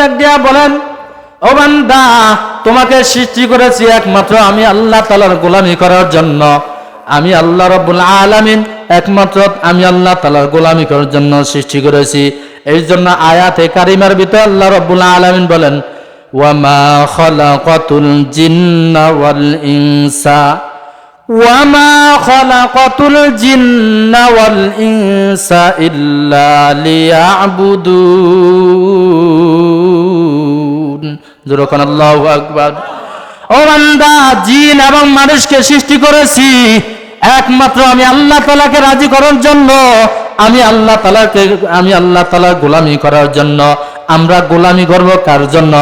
ডাক দিয়া বলেন, ও বান্দা, তোমাকে সৃষ্টি করেছি একমাত্র আমি আল্লাহ তালার গোলামি করার জন্য। আমি আল্লাহ রব আলামিন একমাত্র আমি আল্লাহ তালার গোলামি করার জন্য সৃষ্টি করেছি। এই জন্য আয়াতে কারিমার ভিতরে আল্লাহ রব্বুল আলামিন বলেন, ওয়ামা খলাকাতুল জিন্না ওয়াল ইনসা। ওয়ামা খলাকাতুল জিন্না ওয়াল ইনসা ইল্লা যেরকম আল্লাহ আকবার। ও বান্দা, জিন এবং মানুষকে সৃষ্টি করেছি। একমাত্র আমি আল্লাহ তালাকে রাজি করার জন্য। আমি আল্লাহ তালাকে আমি আল্লাহ তালা গোলামি করার জন্য। আমরা গোলামি করব কার জন্য?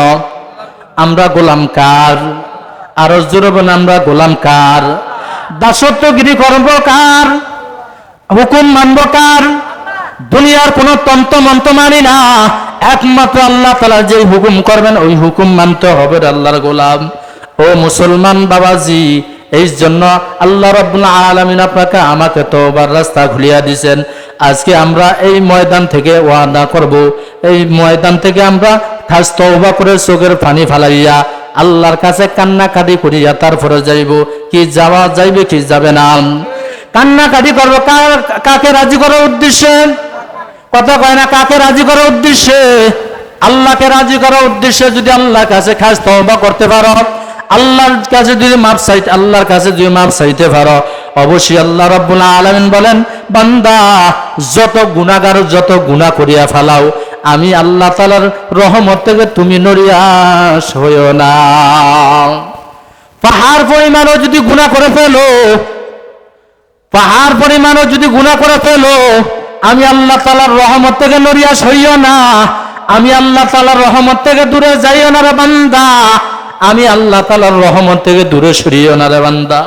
আমরা গোলাম কার? আরও জোরে আমরা গোলাম কার? দাসত্বগিরি করব কার? হুকুম মানব কার? দুনিয়ার কোন তন্ত্র মন্ত্র মানি না। একমাত্র আল্লাহ তালা যে হুকুম করবেন, ওই হুকুম মানতে হবে আল্লাহর গোলাম। ও মুসলমান বাবাজি, এই জন্য আল্লাহ রব্বুল আলমিন আপনাকে আমাকে তোবার রাস্তা খুলিয়া দিছেন। আজকে আমরা এই ময়দান থেকে ওয়াদা করব। এই ময়দান থেকে আমরা খাস তওবা করে চোখের পানি ফালাইয়া আল্লাহর কাছে কান্নাকাটি করিয়া তারপরে যাইব। কি যাওয়া যাইবে, কি যাবে না। কান্নাকাটি করব। কার- কাকে রাজি করার উদ্দেশ্যে? কথা কয় না, কাকে রাজি করার উদ্দেশ্যে? আল্লাহকে রাজি করার উদ্দেশ্যে যদি আল্লাহর কাছে খাস তওবা করতে পারো, আল্লাহর কাছে যদি মাপ চাই, আল্লাহর কাছে যদি মাপ চাইতে পারো, অবশ্যই আল্লাহ রব্বুল আলামিন বলেন, বান্দা, যত গুনাহগার, যত গুনাহ করিয়া ফেলাও, আমি আল্লাহ তাআলার রহমত থেকে তুমি নড়িয়াস হইও না। পাহাড় পরিমাণও যদি গুনাহ করে ফেলো, পাহাড় পরিমাণও যদি গুনাহ করে ফেলো আমি আল্লাহ তালার রহমত থেকে নড়িয়াস হইও না। আমি আল্লাহ তালার রহমত থেকে দূরে যাইও না রে বান্দা। আমি আল্লাহ তালার রহমত থেকে দূরে সরিও না রে বান্দা।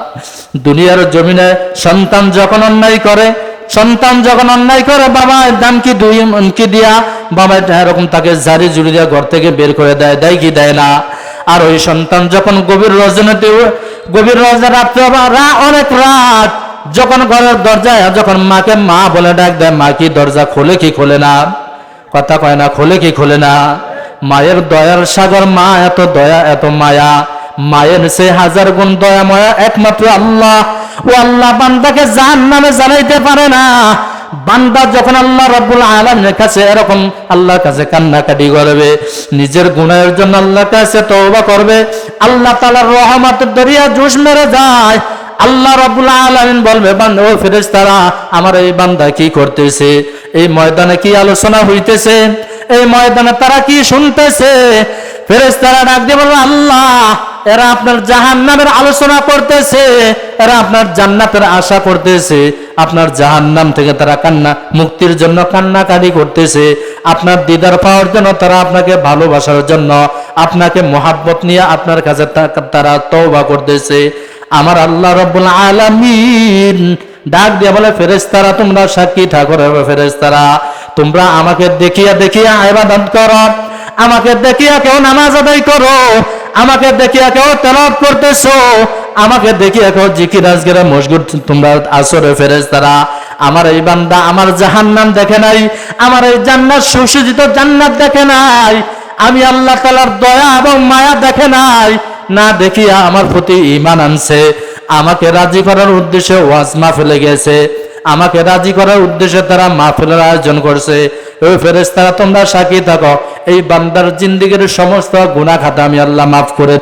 দুনিয়ার জমিনে সন্তান যখন অন্যায় করে, সন্তান যখন অন্যায় করে বাবা দাম কি দুই কি দিয়া? বাবা এরকম তাকে জারি জুড়ি দিয়া ঘর থেকে বের করে দেয় দেয় কি দেয় না? আর ওই সন্তান যখন গভীর রজনীতে, গভীর রজনী রাত্রে অনেক রাত যখন ঘরের দরজায় যখন মাকে মা বলে ডাক দেয়, মা, কি দরজা খোলে, কি খোলে না? কথা কয় না, খোলে, কি খোলে না? মায়ের দয়ার সাগর, মা, এত দয়া, এত মায়া। মায়ের সে হাজার গুণ দয়া, মায়া একমাত্র আল্লাহ। ও আল্লাহ বান্দাকে জান নামে জানাইতে পারে না। বান্দা যখন আল্লাহ রাব্বুল আলামিনের কাছে এরকম আল্লাহর কাছে কান্নাকাটি করবে, নিজের গুণের জন্য আল্লাহর কাছে তওবা করবে, আল্লাহ তাআলার রহমতের দরিয়া জোশ মেরে যায়। আল্লাহ রাব্বুল আলামিন বলবে ও ফেরেশতারা, আমার এই বান্দা কি করতেছে? এই ময়দানে কি আলোচনা হইতেছে? এই ময়দানে তারা কি শুনতেছে? ফেরেশতারা ডাক দিয়ে বলবে, আল্লাহ, এরা আপনার জাহান্নামের আলোচনা করতেছে, এরা আপনার জান্নাতের আশা করতেছে, আপনার জাহান্নাম থেকে তারা কান্না, মুক্তির জন্য কান্নাকাটি করতেছে, আপনার দিদার পাওয়ার জন্য তারা আপনাকে ভালোবাসার জন্য, আপনাকে মোহাব্বত নিয়ে আপনার কাছে তারা তওবা করতেছে আমার আল্লাহ রব্বুল আলামিন ডাক দিয়ে বলে, ফেরেশতারা, তোমরা সাক্ষী ঠাকুর হবে ফেরেশতারা, তোমরা আমাকে দেখিয়া দেখিয়া ইবাদত করো, আমাকে দেখিয়া কেউ নামাজ আদায় করো, আমাকে দেখিয়া কেউ তেলাওয়াত করতেছো, আমাকে দেখিয়া কেউ জিকির আজগেরে মশগুর তোমরা আসরে ফেরেশতারা, আমার এই বান্দা আমার জাহান্নাম দেখে নাই, আমার এই জান্নাত সুসজ্জিত জান্নাত দেখে নাই, আমি আল্লাহ তালার দয়া এবং মায়া দেখে নাই না দেখিয়া আমার প্রতি ইমান আনছে। আমাকে রাজি করার উদ্দেশ্যে ওয়াজ মাহফিলে গেছে। আমাকে রাজি করার উদ্দেশ্যে তারা মাহফিলের আয়োজন করছে। ওই ফেরেশতারা, তোমরা সাক্ষী থাকো। এই বান্দার জিন্দিগির সমস্ত গুণা খাতা আমি আল্লাহ মাফ করে